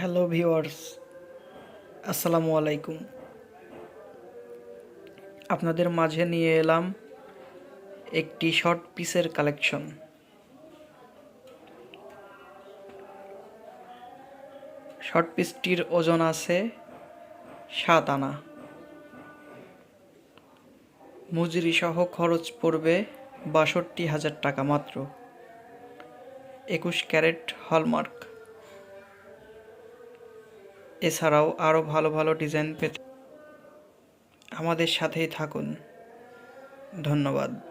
Hello viewers আসসালামু আলাইকুম। আপনাদের মাঝে নিয়ে এলাম একটি শর্ট পিসের কালেকশন শর্ট পিসটির ওজন আছে সাত আনা। মজুরি সহ খরচ পড়বে বাষট্টি হাজার টাকা মাত্র। একুশ ক্যারেট হলমার্ক। এছাড়াও আরও ভালো ভালো ডিজাইন পেতে আমাদের সাথেই থাকুন। ধন্যবাদ।